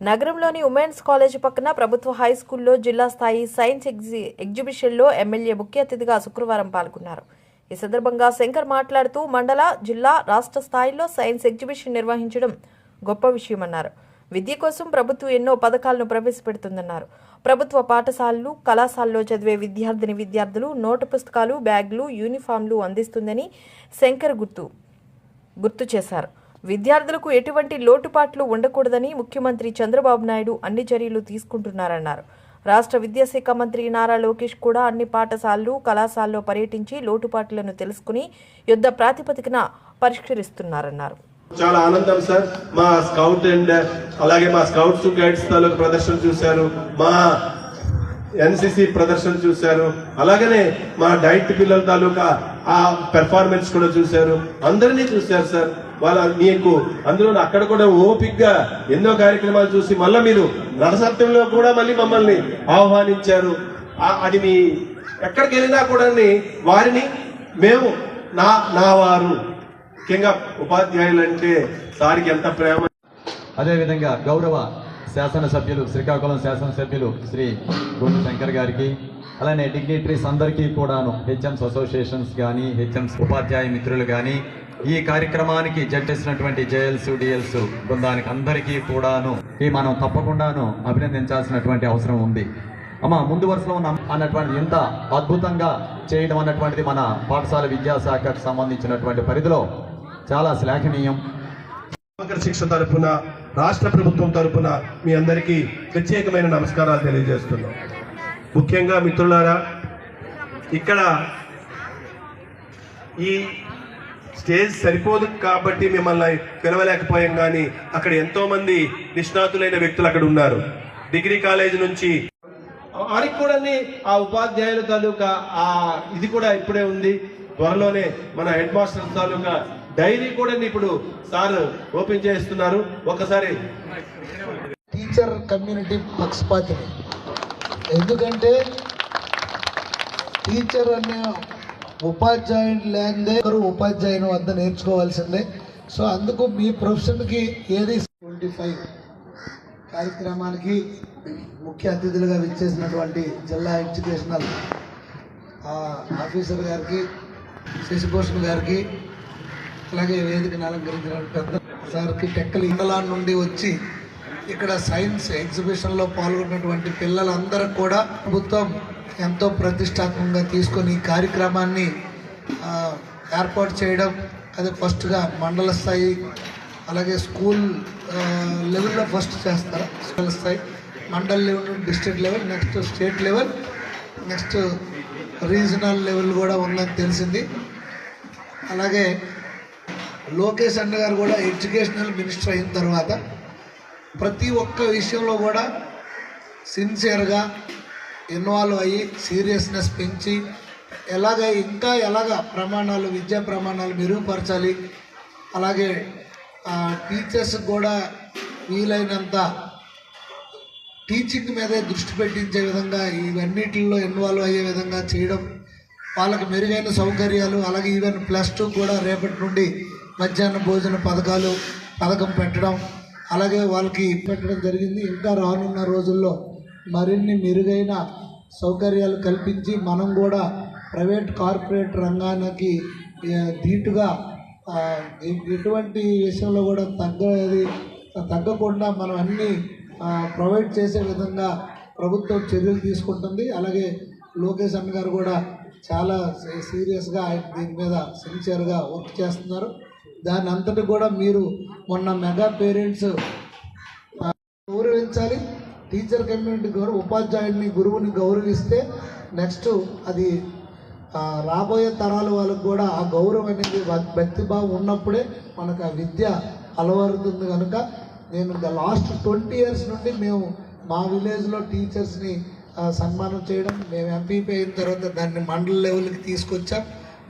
నగరంలోని women's college పక్కన ప్రభుత్వ హై స్కూల్లో జిల్లా స్థాయి సైన్స్ ఎగ్జి ఎగ్జిబిషన్లో ఎమ్మెల్యే ముఖ్య అతిథిగా శుక్రవారం పాల్గొన్నారు. ఈ సందర్భంగా శంకర్ మాట్లాడుతూ మండల జిల్లా రాష్ట్ర స్థాయిలో సైన్స్ ఎగ్జిబిషన్ నిర్వహించడం గొప్ప విషయమన్నారు. విద్య కోసం ప్రభుత్వం ఎన్నో పథకాలను ప్రవేశపెడుతుందన్నారు. ప్రభుత్వ పాఠశాలలు కళాశాలలో చదివే విద్యార్థిని విద్యార్థులు నోటు పుస్తకాలు బ్యాగులు యూనిఫామ్లు అందిస్తుందని శంకర్ గుర్తు గుర్తు చేశారు. విద్యార్థులకు ఎటువంటి లోటుపాట్లు ఉండకూడదని ముఖ్యమంత్రి చంద్రబాబు నాయుడు అన్ని చర్యలు తీసుకుంటున్నారన్నారు. రాష్ట్ర విద్యాశాఖ మంత్రి నారా లోకేష్ కూడా అన్ని పాఠశాలలు కళాశాలలో పర్యటించి లోటుపాట్లను తెలుసుకుని యుద్ధ ప్రాతిపదికన పరిష్కరిస్తున్నారన్నారు. చాలా ఆనందం సార్. మా స్కౌట్ అండ్ అలాగే మా స్కౌట్స్ గైడ్స్ తాలూకు ప్రదర్శన చూశారు. మా ఎన్సిసి ప్రదర్శన చూశారు. అలాగనే మా డైట్ పిల్లల తాలూకా ఆ పెర్ఫార్మెన్స్ కూడా చూశారు. అందరినీ చూశారు సార్. వాళ్ళ మీకు అందులో అక్కడ కూడా ఓపిక్గా ఎన్నో కార్యక్రమాలు చూసి మళ్ళీ మీరు నడసత్యంలో కూడా మళ్ళీ మమ్మల్ని ఆహ్వానించారు. ఆ- అది మీ ఎక్కడికి వెళ్ళినా కూడా వారిని మేము నా నా వారు. ముఖ్యంగా ఉపాధ్యాయులు అంటే సారికి ఎంత ప్రేమ. అదేవిధంగా గౌరవ శాసనసభ్యులు శ్రీకాకుళం శాసనసభ్యులు శ్రీ గుండు శంకర్ గారికి అలానే డిగ్నిటరీస్ అందరికీ కూడాను హెచ్ఎంస్ అసోసియేషన్స్ కానీ హెచ్ఎంస్ ఉపాధ్యాయ మిత్రులు కానీ ఈ కార్యక్రమానికి జడ్చేసినటువంటి జేఎల్స్ డిఎల్స్ బృందానికి అందరికీ కూడాను ఈ మనం తప్పకుండాను అభినందించాల్సినటువంటి అవసరం ఉంది. అమ్మ ముందు వరుసలో ఉన్న అన్నటువంటి ఇంత అద్భుతంగా చేయడం అన్నటువంటిది మన పాఠశాల విద్యాశాఖకు సంబంధించినటువంటి పరిధిలో చాలా శ్లాఘనీయం. సమగ్ర శిక్ష తరపున రాష్ట్ర ప్రభుత్వం తరపున మీ అందరికీ ప్రత్యేకమైన నమస్కారాలు తెలియజేస్తున్నాం. ముఖ్యంగా మిత్రులారా ఇక్కడ ఈ స్టేజ్ సరిపోదు కాబట్టి మిమ్మల్ని పిలవలేకపోయాం కానీ అక్కడ ఎంతో మంది నిష్ణాతులైన వ్యక్తులు అక్కడ ఉన్నారు. డిగ్రీ కాలేజ్ నుంచి వారికి కూడా ఆ ఉపాధ్యాయుల తాలూకా ఆ ఇది కూడా ఇప్పుడే ఉంది. త్వరలోనే మన హెడ్ మాస్టర్ తాలూకా డైరీ కూడా ఇప్పుడు సార్ ఓపెన్ చేస్తున్నారు. ఒకసారి టీచర్ కమ్యూనిటీ పక్షపాతిని. ఎందుకంటే టీచర్ అనే ఉపాధ్యాయుడు లేదే ఒకరు ఉపాధ్యాయుని వద్ద నేర్చుకోవాల్సిందే. సో అందుకు మీ ప్రొఫెషన్కి ఏది ట్వంటీ ఫైవ్ కార్యక్రమానికి ముఖ్య అతిథులుగా విచ్చేసినటువంటి జిల్లా ఎడ్యుకేషనల్ ఆఫీసర్ గారికి శశిభూషణ్ గారికి అలాగే వేదికను అలంకరించిన పెద్ద సార్కి టెక్కలు ఇంగ్లాండ్ నుండి వచ్చి ఇక్కడ సైన్స్ ఎగ్జిబిషన్లో పాల్గొన్నటువంటి పిల్లలందరూ కూడా ప్రభుత్వం ఎంతో ప్రతిష్టాత్మకంగా తీసుకొని ఈ కార్యక్రమాన్ని ఏర్పాటు చేయడం అది ఫస్ట్గా మండల స్థాయి అలాగే స్కూల్ లెవెల్లో ఫస్ట్ చేస్తారు. స్కూల్ స్థాయి mandal level district level next state level next regional level కూడా ఉందని తెలిసింది. అలాగే లోకేష్ అన్న గారు కూడా ఎడ్యుకేషనల్ మినిస్టర్ అయిన తర్వాత ప్రతి ఒక్క విషయంలో కూడా సిన్సియర్గా ఇన్వాల్వ్ అయ్యి సీరియస్నెస్ పెంచి ఎలాగ ఇంకా ఎలాగ ప్రమాణాలు విద్యా ప్రమాణాలు మెరుగుపరచాలి. అలాగే టీచర్స్ కూడా వీలైనంత టీచింగ్ మీదే దృష్టి పెట్టించే విధంగా ఇవన్నిటిల్లో ఇన్వాల్వ్ అయ్యే విధంగా చేయడం వాళ్ళకి మెరుగైన సౌకర్యాలు అలాగే ఈవెన్ ప్లస్ టూ కూడా రేపటి నుండి మధ్యాహ్న భోజన పథకాలు పథకం పెట్టడం అలాగే వాళ్ళకి పెట్టడం జరిగింది. ఇంకా రానున్న రోజుల్లో మరిన్ని మెరుగైన సౌకర్యాలు కల్పించి మనం కూడా ప్రైవేట్ కార్పొరేట్ రంగానికి దీటుగా ధీటుగా ఎటువంటి విషయంలో కూడా తగ్గది తగ్గకుండా మనం అన్ని ప్రొవైడ్ చేసే విధంగా ప్రభుత్వం చర్యలు తీసుకుంటుంది. అలాగే లోకేష్ అన్న గారు కూడా చాలా సీరియస్గా ఆయన దీని మీద సిన్సియర్గా వర్క్ చేస్తున్నారు. దాని అంతటి కూడా మీరు మొన్న మెగా పేరెంట్స్ గౌరవించాలి. టీచర్ కమ్యూనిటీ గౌరవ ఉపాధ్యాయుడిని గురువుని గౌరవిస్తే నెక్స్ట్ అది రాబోయే తరాల వాళ్ళకు కూడా ఆ గౌరవం అనేది భక్తిభావం ఉన్నప్పుడే మనకు ఆ విద్య అలవరుతుంది కనుక నేను లాస్ట్ ట్వంటీ ఇయర్స్ నుండి మేము మా విలేజ్లో టీచర్స్ని సన్మానం చేయడం మేము ఎంపీపీ అయిన తర్వాత దాన్ని మండల లెవెల్కి తీసుకొచ్చాం.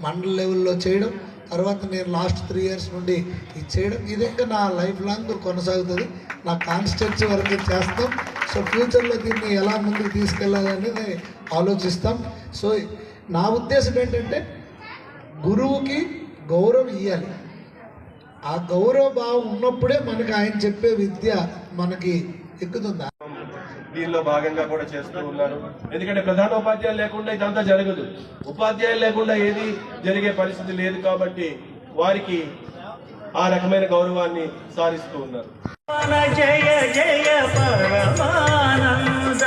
మండల లెవెల్లో చేయడం. తర్వాత నేను లాస్ట్ త్రీ ఇయర్స్ నుండి ఇది చేయడం ఇది ఇంకా నా లైఫ్ లాంగ్ కొనసాగుతుంది. నా కాన్స్టిట్యున్సీ వరకు చేస్తాం. సో ఫ్యూచర్లో దీన్ని ఎలా ముందుకు తీసుకెళ్ళాలి అనేది ఆలోచిస్తాం. సో నా ఉద్దేశం ఏంటంటే గురువుకి గౌరవం ఇవ్వాలి ఆ గౌరవ భావం ఉన్నప్పుడే మనకి ఆయన చెప్పే విద్య మనకి ఎక్కుతుంది? దీనిలో భాగంగా కూడా చేస్తూ ఉన్నారు. ఎందుకంటే ప్రధాన ఉపాధ్యాయులు లేకుండా ఇదంతా జరగదు. ఉపాధ్యాయులు లేకుండా ఏది జరిగే పరిస్థితి లేదు కాబట్టి వారికి ఆ రకమైన గౌరవాన్ని సారిస్తూ ఉన్నారు. జయ జయ పరమానంద.